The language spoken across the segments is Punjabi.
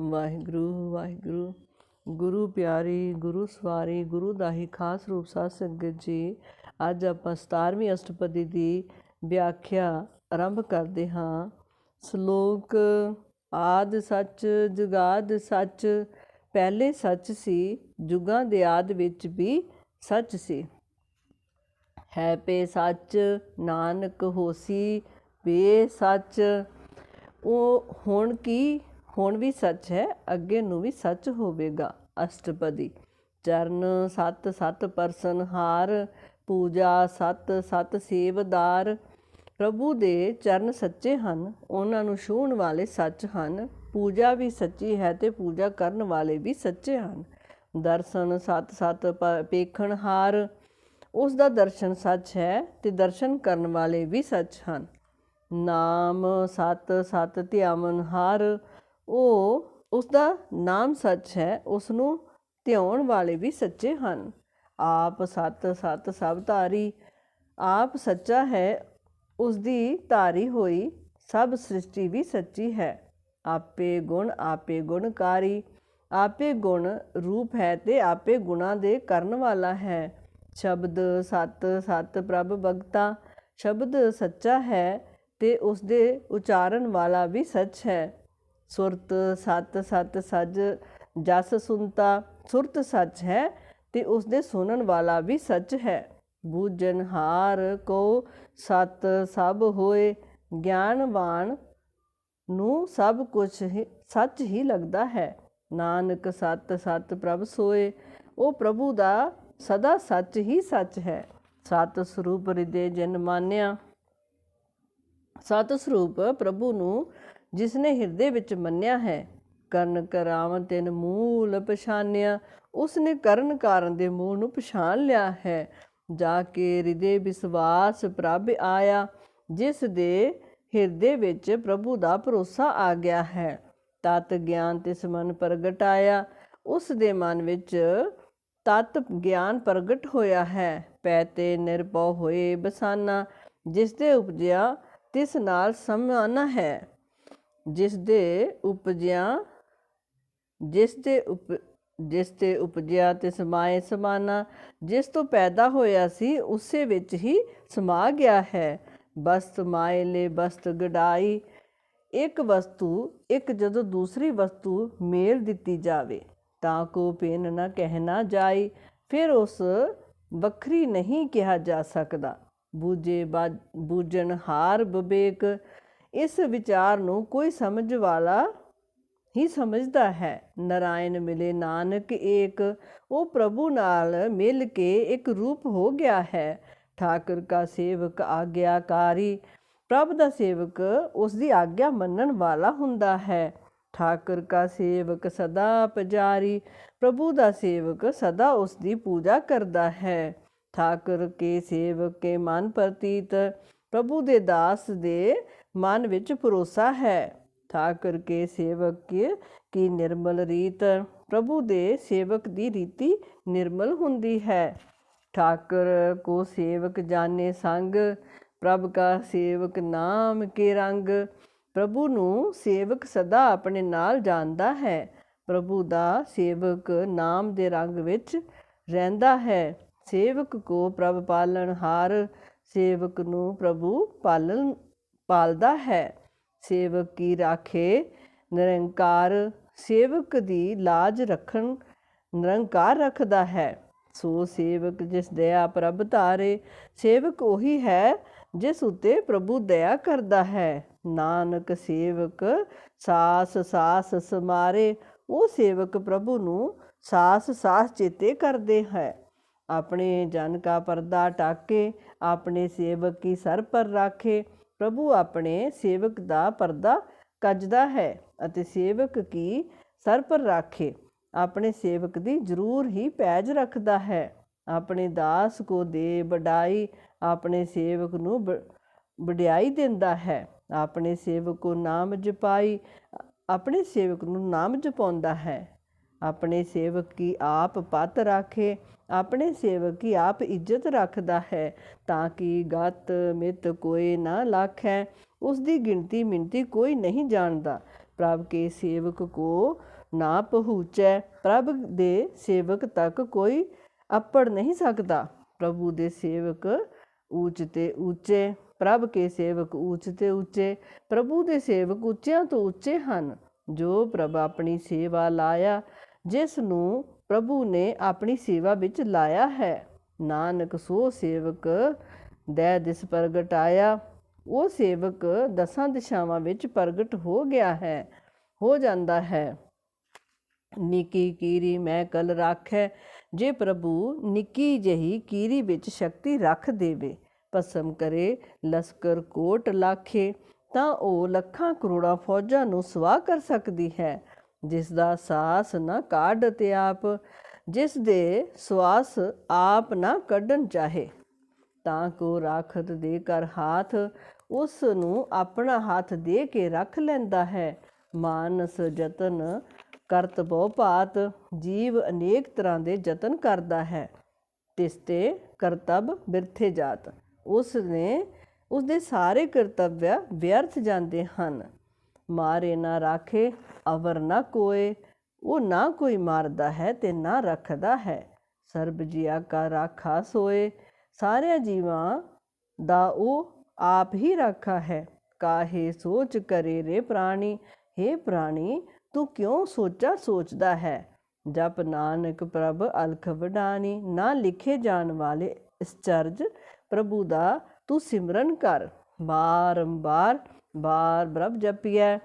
ਵਾਹਿਗੁਰੂ ਵਾਹਿਗੁਰੂ। ਗੁਰੂ ਪਿਆਰੀ, ਗੁਰੂ ਸਵਾਰੀ, ਗੁਰੂ ਦਾਹੀ ਖਾਸ ਰੂਪ ਸਾਧ ਸੰਗਤ ਜੀ, ਅੱਜ ਆਪਾਂ 17ਵੀਂ ਅਸ਼ਟਪਦੀ ਦੀ ਵਿਆਖਿਆ ਆਰੰਭ ਕਰਦੇ ਹਾਂ। ਸ਼ਲੋਕ ਆਦ ਸੱਚ, ਜੁਗਾਦ ਸੱਚ, ਪਹਿਲੇ ਸੱਚ ਸੀ, ਜੁਗਾਂ ਦੇ ਆਦ ਵਿੱਚ ਵੀ ਸੱਚ ਸੀ। ਹੈ ਪੇ ਸੱਚ, ਨਾਨਕ ਹੋਸੀ ਬੇ ਸੱਚ। ਉਹ ਹੁਣ ਕੀ ਹੁਣ ਵੀ ਸੱਚ ਹੈ, ਅੱਗੇ ਨੂੰ ਵੀ ਸੱਚ ਹੋਵੇਗਾ। ਅਸ਼ਟਪਦੀ, ਚਰਨ ਸਤ ਸਤ ਪਰਸਨ ਹਾਰ, ਪੂਜਾ ਸਤ ਸਤ ਸੇਵਦਾਰ ਪ੍ਰਭੂ ਦੇ ਚਰਨ ਸੱਚੇ ਹਨ, ਉਹਨਾਂ ਨੂੰ ਛੂਹਣ ਵਾਲੇ ਸੱਚ ਹਨ। ਪੂਜਾ ਵੀ ਸੱਚੀ ਹੈ ਤੇ ਪੂਜਾ ਕਰਨ ਵਾਲੇ ਵੀ ਸੱਚੇ ਹਨ। ਦਰਸ਼ਨ ਸਤ ਸਤ ਪੇਖਣ ਹਾਰ, ਉਸ ਦਾ ਦਰਸ਼ਨ ਸੱਚ ਹੈ ਤੇ ਦਰਸ਼ਨ ਕਰਨ ਵਾਲੇ ਵੀ ਸੱਚ ਹਨ। ਨਾਮ ਸਤ ਸਤ ਧਿਆਵਨ ਹਰ ਉਹ ਉਸ ਦਾ ਨਾਮ ਸੱਚ ਹੈ ਉਸ ਨੂੰ ਧਿਆਉਣ ਵਾਲੇ ਵੀ ਸੱਚੇ ਹਨ। ਆਪ ਸਤ ਸਤ ਸਭ ਧਾਰੀ, ਆਪ ਸੱਚਾ ਹੈ ਉਸ ਦੀ ਧਾਰੀ ਹੋਈ, ਸਭ ਸ੍ਰਿਸ਼ਟੀ ਵੀ ਸੱਚੀ ਹੈ। ਆਪੇ ਗੁਣ, ਆਪੇ ਗੁਣਕਾਰੀ, ਆਪੇ ਗੁਣ ਰੂਪ ਹੈ ਤੇ ਆਪੇ ਗੁਣਾ ਦੇ ਕਰਨ ਵਾਲਾ ਹੈ। ਸ਼ਬਦ ਸਤ ਸਤ ਪ੍ਰਭ ਭਗਤਾ, ਸ਼ਬਦ ਸੱਚਾ ਹੈ ਤੇ ਉਸ ਦੇ ਉਚਾਰਨ ਵਾਲਾ ਵੀ ਸੱਚ ਹੈ। ਸੁਰਤ, ਸਤ ਸਤ, ਸਜ, ਜਸ, ਸੁਨਤਾ। ਸੁਰਤ ਸੱਚ ਹੈ ਤੇ ਉਸ ਦੇ ਸੁਣਨ ਵਾਲਾ ਵੀ ਸੱਚ ਹੈ। ਬੂਝਨ ਹਾਰ ਕੋ ਸਤ ਸਭ ਹੋਏ, ਗਿਆਨਵਾਨ ਨੂੰ ਸਭ ਕੁਝ ਸੱਚ ਹੀ ਲੱਗਦਾ ਹੈ। ਨਾਨਕ ਸਤ ਸਤ ਪ੍ਰਭ ਸੋਏ, ਉਹ ਪ੍ਰਭੂ ਦਾ ਸਦਾ ਸੱਚ ਹੀ ਸੱਚ ਹੈ। ਸਤ ਸਰੂਪ ਹਿਰਦੇ ਜਨ ਮਾਨਿਆ। ਸਤ ਸਰੂਪ ਪ੍ਰਭੂ ਨੂੰ ਜਿਸ ਨੇ ਹਿਰਦੇ ਵਿੱਚ ਮੰਨਿਆ ਹੈ, ਕਰਨ ਕਰਾਵਨ ਤਿਨ ਮੂਲ ਪਛਾਨਿਆ। ਉਸ ਨੇ ਕਰਨ ਕਾਰਨ ਦੇ ਮੂਲ ਨੂੰ ਪਛਾਣ ਲਿਆ ਹੈ। ਜਾ ਕੇ ਹਿਰਦੇ ਵਿਸ਼ਵਾਸ ਪ੍ਰਭ ਆਇਆ, ਜਿਸ ਦੇ ਹਿਰਦੇ ਵਿੱਚ ਪ੍ਰਭੂ ਦਾ ਭਰੋਸਾ ਆ ਗਿਆ ਹੈ। ਤਤ ਗਿਆਨ ਤਿਸ ਮਨ ਪ੍ਰਗਟਾਇਆ ਉਸ ਦੇ ਮਨ ਵਿੱਚ ਤਤ ਗਿਆਨ ਪ੍ਰਗਟ ਹੋਇਆ ਹੈ। ਪੈ ਤੇ ਨਿਰਭਉ ਹੋਏ ਬਸਾਨਾ, ਜਿਸ ਦੇ ਉਪਜਿਆ ਤਿਸ ਨਾਲ ਸਮਾਨਾ ਹੈ। ਜਿਸ ਦੇ ਉਪਜਿਆ, ਜਿਸ ਦੇ ਉਪ, ਜਿਸ ਤੇ ਉਪਜਿਆ ਤੇ ਸਮਾਏ ਸਮਾਨਾ, ਜਿਸ ਤੋਂ ਪੈਦਾ ਹੋਇਆ ਸੀ, ਉਸੇ ਵਿੱਚ ਹੀ ਸਮਾ ਗਿਆ ਹੈ। ਬਸਤ ਮਾਏ ਲੈ ਬਸਤ ਗਡਾਈ, ਇੱਕ ਵਸਤੂ, ਇੱਕ ਜਦੋਂ ਦੂਸਰੀ ਵਸਤੂ ਮੇਲ ਦਿੱਤੀ ਜਾਵੇ, ਤਾਂ ਕੋ ਪੇਨ ਨਾ ਕਹਿਣਾ ਜਾਈ, ਫਿਰ ਉਸ ਵੱਖਰੀ ਨਹੀਂ ਕਿਹਾ ਜਾ ਸਕਦਾ। ਬੂਝੇ ਬੂਝਣ ਹਾਰ ਬਵੇਕ ਇਸ ਵਿਚਾਰ ਨੂੰ ਕੋਈ ਸਮਝ ਵਾਲਾ ਹੀ ਸਮਝਦਾ ਹੈ। ਨਰਾਇਣ ਮਿਲੇ ਨਾਨਕ ਏਕ, ਉਹ ਪ੍ਰਭੂ ਨਾਲ ਮਿਲ ਕੇ ਇੱਕ ਰੂਪ ਹੋ ਗਿਆ ਹੈ। ਠਾਕੁਰ ਕਾ ਸੇਵਕ ਆਗਿਆਕਾਰੀ, ਪ੍ਰਭ ਦਾ ਸੇਵਕ ਉਸ ਦੀ ਆਗਿਆ ਮੰਨਣ ਵਾਲਾ ਹੁੰਦਾ ਹੈ। ਠਾਕੁਰ ਕਾ ਸੇਵਕ ਸਦਾ ਪੁਜਾਰੀ, ਪ੍ਰਭੂ ਦਾ ਸੇਵਕ ਸਦਾ ਉਸ ਦੀ ਪੂਜਾ ਕਰਦਾ ਹੈ। ਠਾਕੁਰ ਕੇ ਸੇਵਕ ਕੇ ਮਨ ਪ੍ਰਤੀਤ, ਪ੍ਰਭੂ ਦੇ ਦਾਸ ਦੇ ਮਨ ਵਿੱਚ ਭਰੋਸਾ ਹੈ। ਠਾਕਰ ਕੇ ਸੇਵਕ ਕੀ ਨਿਰਮਲ ਰੀਤ ਪ੍ਰਭੂ ਦੇ ਸੇਵਕ ਦੀ ਰੀਤੀ ਨਿਰਮਲ ਹੁੰਦੀ ਹੈ। ਠਾਕਰ ਕੋ ਸੇਵਕ ਜਾਣੇ ਸੰਗ, ਪ੍ਰਭ ਕਾ ਸੇਵਕ ਨਾਮ ਕੇ ਰੰਗ। ਪ੍ਰਭੂ ਨੂੰ ਸੇਵਕ ਸਦਾ ਆਪਣੇ ਨਾਲ ਜਾਣਦਾ ਹੈ। ਪ੍ਰਭੂ ਦਾ ਸੇਵਕ ਨਾਮ ਦੇ ਰੰਗ ਵਿੱਚ ਰਹਿੰਦਾ ਹੈ। ਸੇਵਕ ਕੋ ਪ੍ਰਭ ਪਾਲਣ ਹਾਰ, ਸੇਵਕ ਨੂੰ ਪ੍ਰਭੂ ਪਾਲਣ ਪਾਲਦਾ ਹੈ। ਸੇਵਕ ਕੀ ਰਾਖੇ? ਨਿਰੰਕਾਰ ਸੇਵਕ ਦੀ ਲਾਜ ਰੱਖਣ ਨਿਰੰਕਾਰ ਰੱਖਦਾ ਹੈ। ਸੋ ਸੇਵਕ ਜਿਸ ਦਇਆ ਪ੍ਰਭ ਧਾਰੇ, ਸੇਵਕ ਉਹੀ ਹੈ ਜਿਸ ਉਤੇ ਪ੍ਰਭੂ ਦਇਆ ਕਰਦਾ ਹੈ। ਨਾਨਕ ਸੇਵਕ ਸਾਸ ਸਾਸ ਸਮਾਰੇ, ਉਹ ਸੇਵਕ ਪ੍ਰਭੂ ਨੂੰ ਸਾਸ ਸਾਸ ਚੇਤੇ ਕਰਦੇ ਹੈ। ਆਪਣੇ ਜਨ ਕਾ ਪਰਦਾ ਟਾਕੇ, ਆਪਣੇ ਸੇਵਕ ਕੀ ਸਰ ਪਰ ਰਾਖੇ ਪ੍ਰਭੂ ਆਪਣੇ ਸੇਵਕ ਦਾ ਪਰਦਾ ਕੱਜਦਾ ਹੈ ਅਤੇ ਸੇਵਕ ਕੀ ਸਰ ਪਰ ਰਾਖੇ, ਆਪਣੇ ਸੇਵਕ ਦੀ ਜ਼ਰੂਰ ਹੀ ਪੈਜ ਰੱਖਦਾ ਹੈ। ਆਪਣੇ ਦਾਸ ਕੋ ਦੇ ਵਡਾਈ, ਆਪਣੇ ਸੇਵਕ ਨੂੰ ਵਡਿਆਈ ਦਿੰਦਾ ਹੈ। ਆਪਣੇ ਸੇਵਕ ਕੋ ਨਾਮ ਜਪਾਈ ਆਪਣੇ ਸੇਵਕ ਨੂੰ ਨਾਮ ਜਪਾਉਂਦਾ ਹੈ। ਆਪਣੇ ਸੇਵਕ ਕੀ ਆਪ ਪਤ ਰਾਖੇ, ਆਪਣੇ ਸੇਵਕ ਕੀ ਆਪ ਇੱਜ਼ਤ ਰੱਖਦਾ ਹੈ, ਤਾਂ ਕਿ ਗਤ ਮਿਤ ਕੋਈ ਨਾ ਲਖੈ। ਉਸ ਦੀ ਗਿਣਤੀ ਮਿੰਤੀ ਕੋਈ ਨਹੀਂ ਜਾਣਦਾ। ਪ੍ਰਭ ਕੇ ਸੇਵਕ ਕੋ ਨਾ ਪਹੁੰਚੈ, ਪ੍ਰਭ ਦੇ ਸੇਵਕ ਤੱਕ ਕੋਈ ਅੱਪੜ ਨਹੀਂ ਸਕਦਾ। ਪ੍ਰਭੂ ਦੇ ਸੇਵਕ ਉੱਚ ਤੇ ਉੱਚੇ ਪ੍ਰਭ ਕੇ ਸੇਵਕ ਉੱਚ ਤੇ ਉੱਚੇ ਪ੍ਰਭੂ ਦੇ ਸੇਵਕ ਉੱਚਿਆਂ ਤੋਂ ਉੱਚੇ ਹਨ। ਜੋ ਪ੍ਰਭ ਆਪਣੀ ਸੇਵਾ ਲਾਇਆ ਜਿਸ ਨੂੰ ਪ੍ਰਭੂ ਨੇ ਆਪਣੀ ਸੇਵਾ ਵਿੱਚ ਲਾਇਆ ਹੈ। ਨਾਨਕ ਸੋ ਸੇਵਕ ਦੈ ਦਿਸ ਪ੍ਰਗਟ ਆਇਆ। ਉਹ ਸੇਵਕ ਦਸਾਂ ਦਿਸ਼ਾਵਾਂ ਵਿੱਚ ਪ੍ਰਗਟ ਹੋ ਗਿਆ ਹੈ, ਹੋ ਜਾਂਦਾ ਹੈ। ਨਿੱਕੀ ਕੀਰੀ ਮੈਂ ਕਲ ਰਾਖੈ, ਜੇ ਪ੍ਰਭੂ ਨਿੱਕੀ ਜਹੀ ਕੀਰੀ ਵਿੱਚ ਸ਼ਕਤੀ ਰੱਖ ਦੇਵੇ ਪਸਮ ਕਰੇ, ਲਸਕਰ ਕੋਟ ਲਾਖੇ, ਤਾਂ ਉਹ ਲੱਖਾਂ ਕਰੋੜਾਂ ਫੌਜਾਂ ਨੂੰ ਸਵਾਹ ਕਰ ਸਕਦੀ ਹੈ। ਜਿਸ ਦਾ ਸਾਸ ਨਾ ਕਾਢ ਤੇ ਆਪ ਜਿਸ ਦੇ ਸਵਾਸ ਆਪ ਨਾ ਕੱਢਣ ਚਾਹੇ, ਤਾਂ ਕੋ ਰਾਖਤ ਦੇ ਕਰ ਹਾਥ ਉਸ ਨੂੰ ਆਪਣਾ ਹੱਥ ਦੇ ਕੇ ਰੱਖ ਲੈਂਦਾ ਹੈ। ਮਾਨਸ ਯਤਨ ਕਰਤ ਬਹੁ ਭਾਤ, ਜੀਵ ਅਨੇਕ ਤਰ੍ਹਾਂ ਦੇ ਯਤਨ ਕਰਦਾ ਹੈ। ਤਿਸ ਤੇ ਕਰਤੱਵ ਬਿਰਥੇ ਜਾਤ। ਉਸ ਨੇ ਉਸ ਦੇ ਸਾਰੇ ਕਰਤੱਵ ਵਿਅਰਥ ਜਾਂਦੇ ਹਨ। ਮਾਰੇ ਨਾ ਰਾਖੇ, ਅਵਰ ਨਾ ਕੋਏ। ਉਹ ਨਾ ਕੋਈ ਮਾਰਦਾ ਹੈ ਤੇ ਨਾ ਰੱਖਦਾ ਹੈ। ਸਰਬ ਜੀਆ ਕਾ ਰਾਖਾ ਸੋਏ। ਸਾਰਿਆਂ ਜੀਵਾਂ ਦਾ ਉਹ ਆਪ ਹੀ ਰਾਖਾ ਹੈ। ਕਾਹੇ ਸੋਚ ਕਰੇ ਰੇ ਪ੍ਰਾਣੀ। हे ਪ੍ਰਾਣੀ, ਤੂੰ ਕਿਉਂ ਸੋਚਾ ਸੋਚਦਾ ਹੈ? ਜਪ ਨਾਨਕ ਪ੍ਰਭ ਅਲਖ ਵਡਾਨੀ ਨਾ ਲਿਖੇ ਜਾਣ ਵਾਲੇ ਇਸ ਚਰਜ ਪ੍ਰਭੂ ਦਾ ਤੂੰ ਸਿਮਰਨ ਕਰ। ਬਾਰੰਬਾਰ ਬਾਰ ਪ੍ਰਭ ਜਪੀਐ।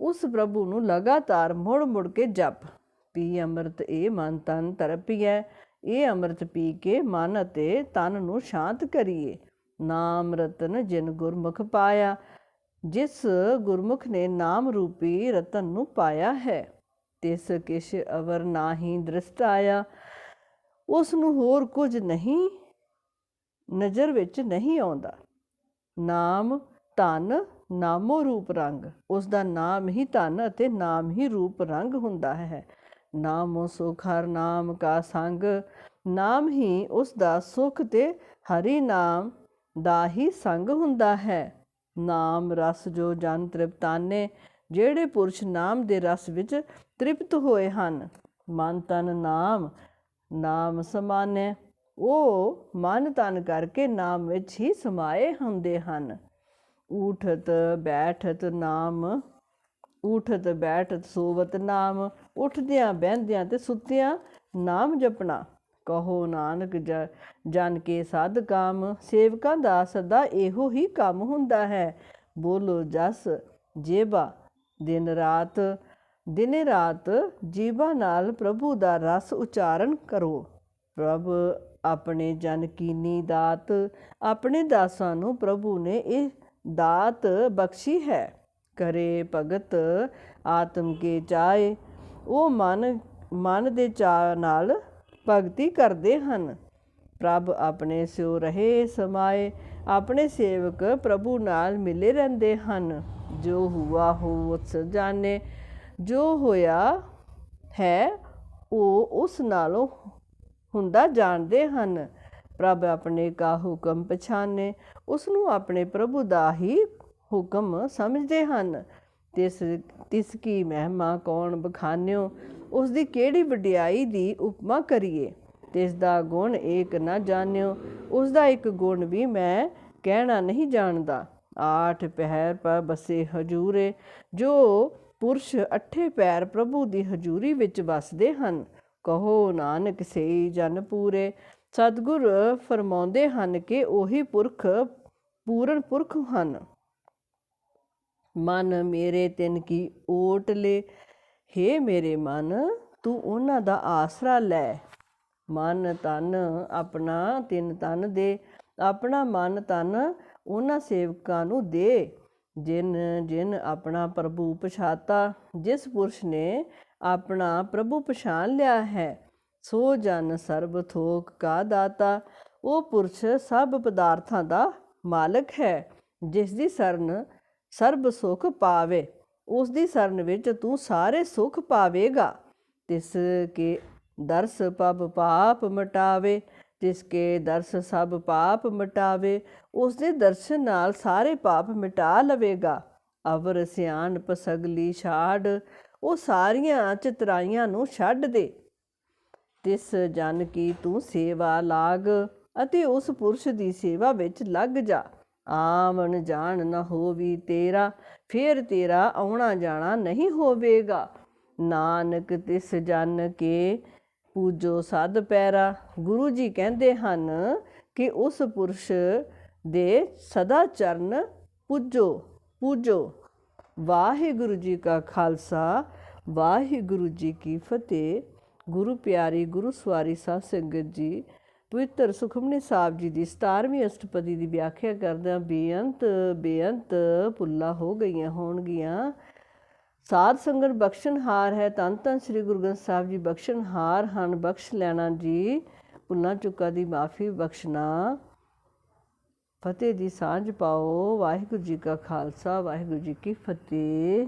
ਉਸ ਪ੍ਰਭੂ ਨੂੰ ਲਗਾਤਾਰ ਮੁੜ ਮੁੜ ਕੇ ਜਪ। ਪੀ ਅੰਮ੍ਰਿਤ ਇਹ ਮਨ ਤਨ ਤਰਪੀਐ। ਇਹ ਅੰਮ੍ਰਿਤ ਪੀ ਕੇ ਮਨ ਅਤੇ ਤਨ ਨੂੰ ਸ਼ਾਂਤ ਕਰੀਏ। ਨਾਮ ਰਤਨ ਜਿਨ ਗੁਰਮੁਖ ਪਾਇਆ, ਜਿਸ ਗੁਰਮੁਖ ਨੇ ਨਾਮ ਰੂਪੀ ਰਤਨ ਨੂੰ ਪਾਇਆ ਹੈ। ਤਿਸ ਕਿਛ ਅਵਰ ਨਾਹੀ ਦ੍ਰਿਸ਼ਟ ਆਇਆ। ਉਸ ਨੂੰ ਹੋਰ ਕੁਝ ਨਹੀਂ, ਨਜ਼ਰ ਵਿੱਚ ਨਹੀਂ ਆਉਂਦਾ। ਨਾਮ ਧਨ ਨਾਮੋ ਰੂਪ ਰੰਗ। ਉਸ ਦਾ ਨਾਮ ਹੀ ਧਨ ਅਤੇ ਨਾਮ ਹੀ ਰੂਪ ਰੰਗ ਹੁੰਦਾ ਹੈ। ਨਾਮੋ ਸੁਖ, ਹਰ ਨਾਮ ਕਾ ਸੰਗ। ਨਾਮ ਹੀ ਉਸ ਦਾ ਸੁਖ ਤੇ ਹਰੀ ਨਾਮ ਦਾ ਹੀ ਸੰਗ ਹੁੰਦਾ ਹੈ। ਨਾਮ ਰਸ ਜੋ ਜਨ ਤ੍ਰਿਪਤਾਨੇ ਜਿਹੜੇ ਪੁਰਸ਼ ਨਾਮ ਦੇ ਰਸ ਵਿੱਚ ਤ੍ਰਿਪਤ ਹੋਏ ਹਨ। ਮਨ ਤਨ ਨਾਮ ਨਾਮ ਸਮਾਨੈ। ਉਹ ਮਨ ਤਨ ਕਰਕੇ ਨਾਮ ਵਿੱਚ ਹੀ ਸਮਾਏ ਹੁੰਦੇ ਹਨ। ਊਠਤ ਬੈਠਤ ਨਾਮ, ਊਠਤ ਬੈਠਤ ਸੋਵਤ ਨਾਮ, ਉੱਠਦਿਆਂ ਬਹਿੰਦਿਆਂ ਤੇ ਸੁੱਤਿਆਂ ਨਾਮ ਜਪਣਾ। ਕਹੋ ਨਾਨਕ ਜਨ ਕੇ ਸਾਧ ਕਾਮ, ਸੇਵਕਾਂ ਦਾ ਸਦਾ ਇਹੋ ਹੀ ਕੰਮ ਹੁੰਦਾ ਹੈ। ਬੋਲੋ ਜਸ ਜੇਬਾ, ਦਿਨ ਰਾਤ, ਦਿਨੇ ਰਾਤ ਜੀਵਾ ਨਾਲ ਪ੍ਰਭੂ ਦਾ ਰਸ ਉਚਾਰਨ ਕਰੋ। ਪ੍ਰਭ ਆਪਣੇ ਜਨ ਕੀਨੀ ਦਾਤ ਆਪਣੇ ਦਾਸਾਂ ਨੂੰ ਪ੍ਰਭੂ ਨੇ ਇਹ ਦਾਤ ਬਖਸ਼ੀ ਹੈ, ਕਰੇ ਭਗਤ ਆਤਮ ਕੇ ਚਾਏ। ਉਹ ਮਨ ਮਨ ਦੇ ਚਾਹ ਨਾਲ ਭਗਤੀ ਕਰਦੇ ਹਨ। ਪ੍ਰਭ ਆਪਣੇ ਸਿਉ ਰਹੇ ਸਮਾਏ, ਆਪਣੇ ਸੇਵਕ ਪ੍ਰਭੂ ਨਾਲ ਮਿਲੇ ਰਹਿੰਦੇ ਹਨ। ਜੋ ਹੁਆ ਹੋ ਉਸ ਜਾਣੇ, ਜੋ ਹੋਇਆ ਹੈ, ਉਹ ਉਸ ਨਾਲੋਂ ਹੁੰਦਾ ਜਾਣਦੇ ਹਨ। ਪ੍ਰਭ ਆਪਣੇ ਕਾ ਹੁਕਮ ਪਛਾਨੇ ਉਸ ਨੂੰ ਆਪਣੇ ਪ੍ਰਭੂ ਦਾ ਹੀ ਹੁਕਮ ਸਮਝਦੇ ਹਨ। ਤਿਸ ਤਿਸ ਕੀ ਮਹਿਮਾ ਕੌਣ ਬਖਾਨਿਓ? ਉਸ ਦੀ ਕਿਹੜੀ ਵਡਿਆਈ ਦੀ ਉਪਮਾ ਕਰੀਏ? ਤਿਸ ਦਾ ਗੁਣ ਏਕ ਨਾ ਜਾਣਿਓ। ਉਸ ਦਾ ਇੱਕ ਗੁਣ ਵੀ ਮੈਂ ਕਹਿਣਾ ਨਹੀਂ ਜਾਣਦਾ। ਆਠ ਪਹਿਰ ਪਰ ਬਸੇ ਹਜੂਰੇ। ਜੋ ਪੁਰਸ਼ ਅਠੇ ਪੈਰ ਪ੍ਰਭੂ ਦੀ ਹਜੂਰੀ ਵਿੱਚ ਵਸਦੇ ਹਨ। ਕਹੋ ਨਾਨਕ ਸੇ ਜਨ ਪੂਰੇ। ਸਤਗੁਰ ਫਰਮਾਉਂਦੇ ਹਨ ਕਿ ਉਹੀ ਪੁਰਖ ਪੂਰਨ ਪੁਰਖ ਹਨ। ਮਨ ਮੇਰੇ ਤਿੰਨ ਕੀ ਓਟ ਲੈ, ਹੇ ਮੇਰੇ ਮਨ, ਤੂੰ ਉਹਨਾਂ ਦਾ ਆਸਰਾ ਲੈ। ਮਨ ਤਨ ਆਪਣਾ ਤਿੰਨ ਤਨ ਦੇ, ਆਪਣਾ ਮਨ ਤਨ ਉਹਨਾਂ ਸੇਵਕਾਂ ਨੂੰ ਦੇ। ਜਿਨ ਜਿਨ ਆਪਣਾ ਪ੍ਰਭੂ ਪਛਾਤਾ, ਜਿਸ ਪੁਰਸ਼ ਨੇ ਆਪਣਾ ਪ੍ਰਭੂ ਪਛਾਣ ਲਿਆ ਹੈ ਸੋ ਜਨ ਸਰਬ ਥੋਕ ਕਾ ਦਾਤਾ, ਉਹ ਪੁਰਸ਼ ਸਭ ਪਦਾਰਥਾਂ ਦਾ ਮਾਲਕ ਹੈ, ਜਿਸ ਦੀ ਸਰਨ ਸਰਬ ਸੁਖ ਪਾਵੇ, ਉਸ ਦੀ ਸਰਨ ਵਿੱਚ ਤੂੰ ਸਾਰੇ ਸੁਖ ਪਾਵੇਗਾ। ਤਿਸ ਕੇ ਦਰਸ ਪਬ ਪਾਪ ਮਟਾਵੇ ਜਿਸ ਕੇ ਦਰਸ ਸਭ ਪਾਪ ਮਟਾਵੇ, ਉਸ ਦੇ ਦਰਸ਼ਨ ਨਾਲ ਸਾਰੇ ਪਾਪ ਮਿਟਾ ਲਵੇਗਾ। ਅਵਰ ਸਿਆਣ ਪਸਗਲੀ ਛਾੜ, ਉਹ ਸਾਰੀਆਂ ਚਿਤਰਾਈਆਂ ਨੂੰ ਛੱਡ ਦੇ। ਤਿਸ ਜਨ ਕੀ ਤੂੰ ਸੇਵਾ ਲਾਗ ਅਤੇ ਉਸ ਪੁਰਸ਼ ਦੀ ਸੇਵਾ ਵਿੱਚ ਲੱਗ ਜਾ। ਆਵਣ ਜਾਣ ਨਾ ਹੋਵੀ ਤੇਰਾ, ਫੇਰ ਤੇਰਾ ਆਉਣਾ ਜਾਣਾ ਨਹੀਂ ਹੋਵੇਗਾ। ਨਾਨਕ ਤਿਸ ਜਨ ਕੇ ਪੂਜੋ ਸਦ ਪੈਰਾ। ਗੁਰੂ ਜੀ ਕਹਿੰਦੇ ਹਨ ਕਿ ਉਸ ਪੁਰਸ਼ ਦੇ ਸਦਾ ਚਰਨ ਪੂਜੋ ਪੂਜੋ। ਵਾਹਿਗੁਰੂ ਜੀ ਕਾ ਖਾਲਸਾ, ਵਾਹਿਗੁਰੂ ਜੀ ਕੀ ਫਤਿਹ। ਗੁਰੂ ਪਿਆਰੀ, ਗੁਰੂ ਸਵਾਰੀ ਸਾਧ ਸੰਗਤ ਜੀ, ਪਵਿੱਤਰ ਸੁਖਮਨੀ ਸਾਹਿਬ ਜੀ ਦੀ 17ਵੀਂ ਅਸ਼ਟਪਦੀ ਦੀ ਵਿਆਖਿਆ ਕਰਦਿਆਂ ਬੇਅੰਤ ਬੇਅੰਤ ਪੁੱਲਾ ਹੋ ਗਈਆਂ ਹੋਣਗੀਆਂ। ਸਾਧ ਸੰਗਤ ਬਖਸ਼ਣਹਾਰ ਹੈ ਤਨ ਤਨ ਸ੍ਰੀ ਗੁਰੂ ਗ੍ਰੰਥ ਸਾਹਿਬ ਜੀ ਬਖਸ਼ਣਹਾਰ ਹਨ, ਬਖਸ਼ ਲੈਣਾ ਜੀ ਪੁੱਲਾਂ ਚੁੱਕਾ ਦੀ ਮਾਫੀ ਬਖਸ਼ਣਾ। ਫਤਿਹ ਦੀ ਸਾਂਝ ਪਾਓ, ਵਾਹਿਗੁਰੂ ਜੀ ਕਾ ਖਾਲਸਾ, ਵਾਹਿਗੁਰੂ ਜੀ ਕੀ ਫਤਿਹ।